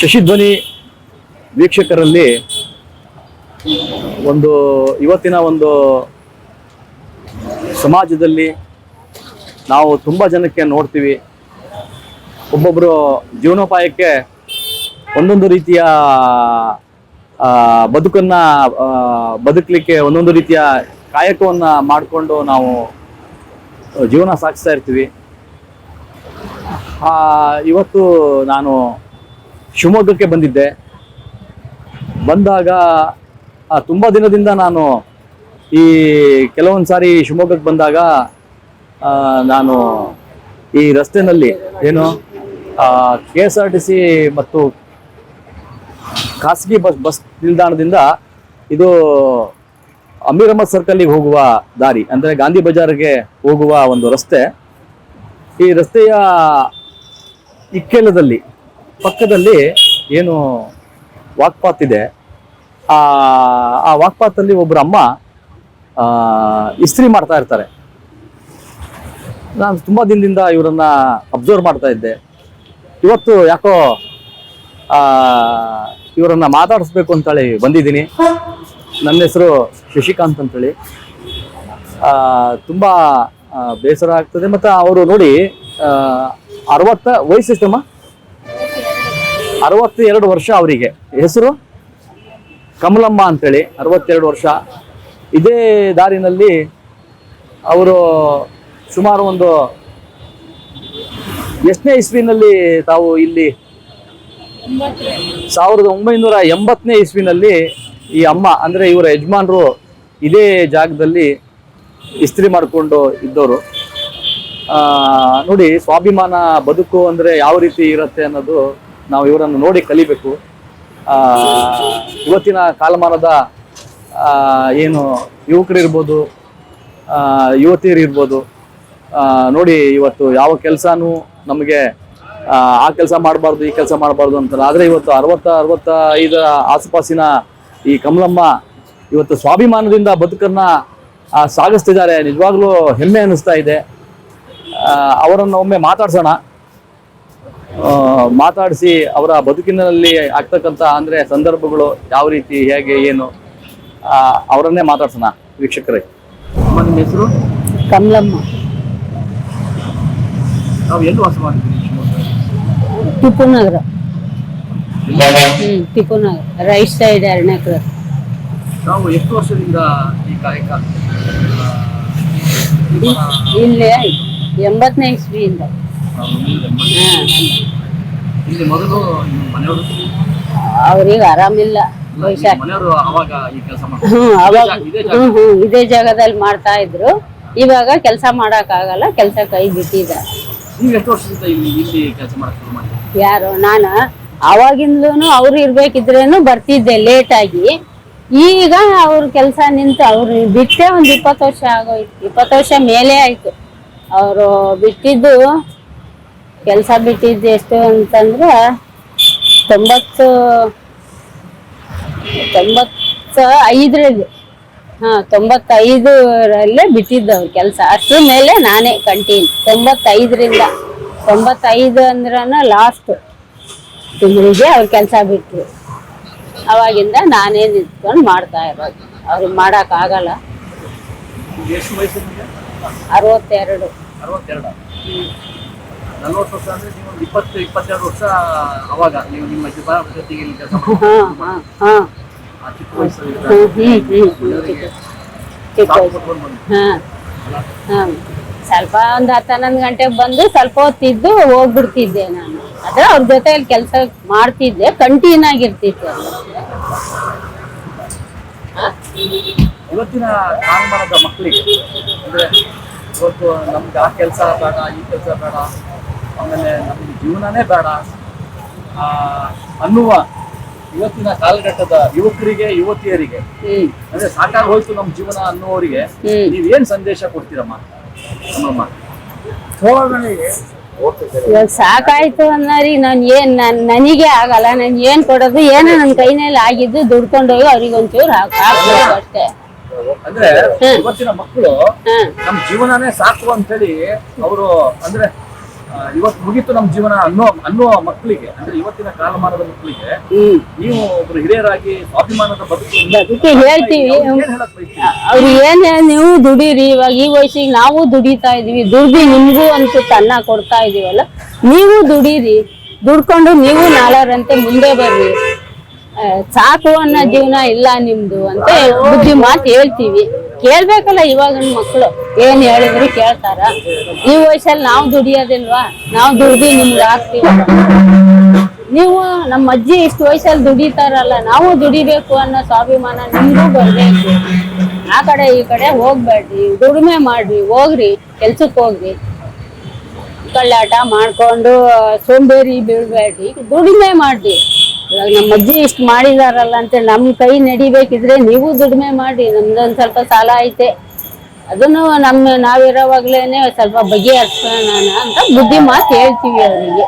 ಶಶಿಧ್ವನಿ ವೀಕ್ಷಕರಲ್ಲಿ ಒಂದು ಇವತ್ತಿನ ಒಂದು ಸಮಾಜದಲ್ಲಿ ನಾವು ತುಂಬ ಜನಕ್ಕೆ ನೋಡ್ತೀವಿ. ಒಬ್ಬೊಬ್ಬರು ಜೀವನೋಪಾಯಕ್ಕೆ ಒಂದೊಂದು ರೀತಿಯ ಬದುಕನ್ನು ಬದುಕಲಿಕ್ಕೆ ಒಂದೊಂದು ರೀತಿಯ ಕಾಯಕವನ್ನು ಮಾಡಿಕೊಂಡು ನಾವು ಜೀವನ ಸಾಗಿಸ್ತಾ ಇರ್ತೀವಿ. ಇವತ್ತು ನಾನು ಶಿವಮೊಗ್ಗಕ್ಕೆ ಬಂದಿದ್ದೆ. ಬಂದಾಗ ತುಂಬ ದಿನದಿಂದ ನಾನು ಈ ಕೆಲವೊಂದು ಸಾರಿ ಶಿವಮೊಗ್ಗಕ್ಕೆ ಬಂದಾಗ ನಾನು ಈ ರಸ್ತೆನಲ್ಲಿ ಏನು K S R T C ಮತ್ತು ಖಾಸಗಿ ಬಸ್ ಬಸ್ ನಿಲ್ದಾಣದಿಂದ ಇದು ಅಮೀರ್ ಅಹಮದ್ ಸರ್ಕಲ್ಲಿಗೆ ಹೋಗುವ ದಾರಿ, ಅಂದರೆ ಗಾಂಧಿ ಬಜಾರ್ಗೆ ಹೋಗುವ ಒಂದು ರಸ್ತೆ. ಈ ರಸ್ತೆಯ ಇಕ್ಕೆಲದಲ್ಲಿ ಪಕ್ಕದಲ್ಲಿ ಏನು ವಾಕ್ಪಾತ್ ಇದೆ. ಆ ಆ ವಾಕ್ಪಾತಲ್ಲಿ ಒಬ್ಬರು ಅಮ್ಮ ಇಸ್ತ್ರಿ ಮಾಡ್ತಾ ಇರ್ತಾರೆ. ನಾನು ತುಂಬ ದಿನದಿಂದ ಇವರನ್ನ ಅಬ್ಸರ್ವ್ ಮಾಡ್ತಾ ಇದ್ದೆ. ಇವತ್ತು ಯಾಕೋ ಇವರನ್ನ ಮಾತಾಡಿಸ್ಬೇಕು ಅಂತೇಳಿ ಬಂದಿದ್ದೀನಿ. ನನ್ನ ಹೆಸರು ಶಶಿಕಾಂತ್ ಅಂತೇಳಿ. ತುಂಬ ಬೇಸರ ಆಗ್ತದೆ. ಮತ್ತು ಅವರು ನೋಡಿ ಅರವತ್ತ ವಯಸ್ಸು ಎಷ್ಟಮ್ಮ? ಅರವತ್ತೆರಡು ವರ್ಷ ಅವರಿಗೆ. ಹೆಸರು? ಕಮಲಮ್ಮ ಅಂತೇಳಿ, ಅರವತ್ತೆರಡು ವರ್ಷ. ಇದೇ ದಾರಿನಲ್ಲಿ ಅವರು ಸುಮಾರು ಒಂದು ಎಷ್ಟನೇ ಇಸ್ವಿನಲ್ಲಿ ತಾವು ಇಲ್ಲಿ ಸಾವಿರದ ಒಂಬೈನೂರ ಎಂಬತ್ತನೇ ಇಸ್ವಿನಲ್ಲಿ ಈ ಅಮ್ಮ, ಅಂದರೆ ಇವರ ಯಜಮಾನರು ಇದೇ ಜಾಗದಲ್ಲಿ ಇಸ್ತ್ರಿ ಮಾಡಿಕೊಂಡು ಇದ್ದವರು. ನೋಡಿ, ಸ್ವಾಭಿಮಾನ ಬದುಕು ಅಂದರೆ ಯಾವ ರೀತಿ ಇರುತ್ತೆ ಅನ್ನೋದು ನಾವು ಇವರನ್ನು ನೋಡಿ ಕಲಿಬೇಕು. ಇವತ್ತಿನ ಕಾಲಮಾನದ ಏನು ಯುವಕರಿರ್ಬೋದು ಯುವತಿಯರಿರ್ಬೋದು ನೋಡಿ ಇವತ್ತು ಯಾವ ಕೆಲಸನೂ ನಮಗೆ ಆ, ಕೆಲಸ ಮಾಡಬಾರ್ದು ಈ ಕೆಲಸ ಮಾಡಬಾರ್ದು ಅಂತಾರೆ ಆದರೆ ಇವತ್ತು ಅರವತ್ತ ಅರವತ್ತ ಐದರ ಆಸುಪಾಸಿನ ಈ ಕಮಲಮ್ಮ ಇವತ್ತು ಸ್ವಾಭಿಮಾನದಿಂದ ಬದುಕನ್ನ ಸಾಗಿಸ್ತಿದ್ದಾರೆ. ನಿಜವಾಗ್ಲೂ ಹೆಮ್ಮೆ ಅನ್ನಿಸ್ತಾ ಇದೆ. ಅವರನ್ನು ಒಮ್ಮೆ ಮಾತಾಡ್ಸೋಣ. ಮಾತಾಡಿಸಿ ಅವರ ಬದುಕಿನಲ್ಲಿ ಆಗ್ತಕ್ಕಂಥ ಅಂದರೆ ಸಂದರ್ಭಗಳು ಯಾವ ರೀತಿ ಹೇಗೆ ಏನು ಅವರನ್ನೇ ಮಾತಾಡ್ಸೋಣ ವೀಕ್ಷಕರೇ. ನಿಮ್ಮ ಹೆಸರು? ಕಮಲಮ್ಮ. ನಾವು ಎಲ್ಲಿ ವಾಸ ಮಾಡಿದ್ದೀವಿ ಟಿಪ್ಪು ನಗರ ಟಿಪ್ಪು ನಗರ ರೈಟ್ ಸೈಡ್ ಎರಡನೇ ನಾವು ಎಷ್ಟು ವರ್ಷದಿಂದ ಈ ಕಾಯಕ? ಇಲ್ಲೇ ಎಂಬತ್ತನೇ ಇಸ್ವಿಯಿಂದ. ಇಲ್ಲಿ ಮೊದಲು ಮನೆಯವರು? ಅವ್ರಿಗೆ ಆರಾಮಿಲ್ಲ. ವಯಸ್ಸಾಗಿ ಮನೆಯವರು ಅವಾಗ ಈ ಕೆಲಸ ಹ್ಮ್ ಅವಾಗ ಇದೇ ಹ್ಮ್ ಹ್ಮ್ ಇದೇ ಜಾಗದಲ್ಲಿ ಮಾಡ್ತಾ ಇದ್ರು. ಇವಾಗ ಕೆಲಸ ಮಾಡಕ್ ಆಗಲ್ಲ ಕೆಲಸ ಕೈ ಬಿಟ್ಟಿದ್ದಾರೆ ನೀವು ಎಷ್ಟು ವರ್ಷದಿಂದ ಇಲ್ಲಿ ಇಲ್ಲಿ ಕೆಲಸ ಮಾಡಕ್ಕೆ ಶುರು ಮಾಡಿದ್ರಿ? ಯಾರು? ನಾನು? ಅವಾಗಿಂದಲೂ ಅವ್ರು ಇರ್ಬೇಕಿದ್ರೇನು ಬರ್ತಿದ್ದೆ ಲೇಟ್ ಆಗಿ. ಈಗ ಅವ್ರ ಕೆಲಸ ನಿಂತು ಅವ್ರು ಬಿಟ್ಟೆ ಒಂದು ಇಪ್ಪತ್ತು ವರ್ಷ ಆಗೋಯ್ತು. ಇಪ್ಪತ್ತು ವರ್ಷ ಮೇಲೆ ಆಯ್ತು. ಅವರು ಬಿಟ್ಟಿದ್ದು ಕೆಲಸ ಬಿಟ್ಟಿದ್ದು ಎಷ್ಟು ಅಂತಂದ್ರೆ ತೊಂಬತ್ತು ತೊಂಬತ್ತ ಐದರಲ್ಲಿ. ಹಾಂ ತೊಂಬತ್ತೈದರಲ್ಲೇ ಬಿಟ್ಟಿದ್ದ ಕೆಲಸ. ಅಷ್ಟು ಮೇಲೆ ನಾನೇ ಕಂಟಿನ್ಯೂ ತೊಂಬತ್ತೈದರಿಂದ. ತೊಂಬತ್ತೈದು ಅಂದ್ರನ ಲಾಸ್ಟ್ ತಿಂಗಳಿಗೆ ಅವ್ರು ಕೆಲಸ ಬಿಟ್ಟರು ಅವಾಗಿಂದ ನಾನೇ ನಿಂತ್ಕೊಂಡು ಮಾಡ್ತಾ ಇರೋದು. ಅವ್ರಿಗೆ ಮಾಡೋಕ್ಕಾಗಲ್ಲ ಅರವತ್ತೆರಡು. ನಲ್ವತ್ತು ವರ್ಷ ಅಂದ್ರೆ ನೀವು ಒಂದು ಇಪ್ಪತ್ತು ಇಪ್ಪತ್ತೆರಡು ವರ್ಷ ಅವಾಗ ನೀವು ನಿಮ್ಮ ಜೊತೆ ಜೊತೆಗೆ ಇಲ್ಲಿ ಕೆಲಸ ಆ ಚಿಕ್ಕ ವಯಸ್ಸಲ್ಲಿ ಸ್ವಲ್ಪ ಒಂದು ಹತ್ತು ಹನ್ನೊಂದು ಗಂಟೆಗೆ ಬಂದು ಸ್ವಲ್ಪ ಹೊತ್ತಿದ್ದು ಹೋಗ್ಬಿಡ್ತಿದ್ದೆ ನಾನು. ಅದೇ ಅವ್ರ ಜೊತೆಯಲ್ಲಿ ಕೆಲಸ ಮಾಡ್ತಿದ್ದೆ ಕಂಟಿನ್ಯೂ ಆಗಿರ್ತಿದ್ದೆ ಇವತ್ತಿನ ಕಾನ್ಮಾನದ ಮಕ್ಕಳಿಗೆ ಅಂದ್ರೆ ಇವತ್ತು ನಮ್ಗೆ ಆ ಕೆಲಸ ಬೇಡ ಈ ಕೆಲಸ ಬೇಡ ಆಮೇಲೆ ನಮ್ಮ ಜೀವನನೇ ಬೇಡ. ಆ, ಅನ್ನುವ ಇವತ್ತಿನ ಕಾಲಘಟ್ಟದ ಯುವಕರಿಗೆ ಯುವತಿಯರಿಗೆ ಅಂದ್ರೆ ಸಾಕಾಗಿ ಹೋಯ್ತು ನಮ್ಮ ಜೀವನ ಅನ್ನುವರಿಗೆ ಹ್ಮ್. ನೀವೇನ್ ಸಂದೇಶ ಕೊಡ್ತೀರಮ್ಮ? ನಮ್ಮಮ್ಮ ಇವಾಗ ಸಾಕಾಯ್ತು ಅನ್ನೋರಿ ನಾನು ಏನ್ ನನ್ ನನಗೆ ಆಗಲ್ಲ ನಾನು ಏನ್ ಕೊಡೋದು ಏನೋ ನನ್ನ ಕೈನಲ್ಲಿ ಆಗಿದ್ದು ದುಡ್ಕೊಂಡೋಗಿ ಅವ್ರಿಗೆ ಒಂಚೂರು ಹಾಕ್ ಹಾಕ್ಬೇಕು ಅಷ್ಟೇ. ಅಂದ್ರೆ ಇವತ್ತಿನ ಮಕ್ಕಳು ನಮ್ ನಮ್ಮ ಜೀವನನೇ ಸಾಕು ಅಂತೇಳಿ ಅವರು ಅಂದ್ರೆ ಇವತ್ತು ಮುಗಿತು ನಮ್ಮ ಜೀವನ ಅನ್ನೋ ಅನ್ನೋ ಮಕ್ಕಳಿಗೆ ಅಂದ್ರೆ ಇವತ್ತಿನ ಕಾಲಮಾನದ ಮಕ್ಕಳಿಗೆ ನೀವು ಒಬ್ರು ಹಿರಿಯರಾಗಿ ಸ್ವಾಭಿಮಾನದ ಬದುಕು ಹೇಳ್ತೀವಿ? ಅವ್ರು ಏನೇ ನೀವು ದುಡೀರಿ ಇವಾಗ ಈ ವಯಸ್ಸಿಗೆ ನಾವು ದುಡಿತಾ ಇದೀವಿ ದುಡ್ದು ನಿಮ್ಗೂ ಅನ್ಸುತ್ತೆ ಅನ್ನ ಕೊಡ್ತಾ ಇದೀವಲ್ಲ ನೀವು ದುಡೀರಿ ದುಡ್ಕೊಂಡು ನೀವು ನಾಳರಂತೆ ಮುಂದೆ ಬರ್ರಿ. ಸಾಕು ಅನ್ನೋ ಜೀವನ ಇಲ್ಲ ನಿಮ್ದು ಅಂತ ಬುದ್ಧಿ ಮಾತು ಹೇಳ್ತೀವಿ. ಕೇಳ್ಬೇಕಲ್ಲ ಇವಾಗಿನ ಮಕ್ಕಳು. ಏನ್ ಹೇಳಿದ್ರು ಕೇಳ್ತಾರ. ಈ ವಯಸ್ಸಲ್ಲಿ ನಾವು ದುಡಿಯೋದಿಲ್ವಾ? ನಾವು ದುಡ್ದು ನಿಮ್ಗೆ ಹಾಕ್ತೀವಿ. ನೀವು ನಮ್ಮ ಅಜ್ಜಿ ಇಷ್ಟು ವಯಸ್ಸಲ್ಲಿ ದುಡಿತಾರಲ್ಲ, ನಾವು ದುಡಿಬೇಕು ಅನ್ನೋ ಸ್ವಾಭಿಮಾನ ನಿಮ್ಗೂ ಬರ್ಬೇಕು. ಆ ಕಡೆ ಈ ಕಡೆ ಹೋಗ್ಬೇಡ್ರಿ, ದುಡಿಮೆ ಮಾಡ್ರಿ, ಹೋಗ್ರಿ, ಕೆಲ್ಸಕ್ ಹೋಗ್ರಿ. ಕಳ್ಳಾಟ ಮಾಡ್ಕೊಂಡು ಸೋಂಬೇರಿ ಬೀಳ್ಬೇಡ್ರಿ, ದುಡಿಮೆ ಮಾಡ್ರಿ. ನಮ್ಮ ಅಜ್ಜಿ ಇಷ್ಟು ಮಾಡಿದಾರಲ್ಲ ಅಂತ ನಮ್ ಕೈ ನಡಿಬೇಕಿದ್ರೆ ನೀವು ದುಡಿಮೆ ಮಾಡಿ ನಮ್ದೊಂದ್ ಸ್ವಲ್ಪ ಸಾಲ ಐತೆ. ಅದನ್ನು ನಮ್ಮ ನಾವಿರೋವಾಗ್ಲೇನೆ ಸ್ವಲ್ಪ ಬಗೆಹರಿಸೋಣ ಅಂತ ಬುದ್ಧಿ ಮಾತು ಹೇಳ್ತೀವಿ ಅವರಿಗೆ.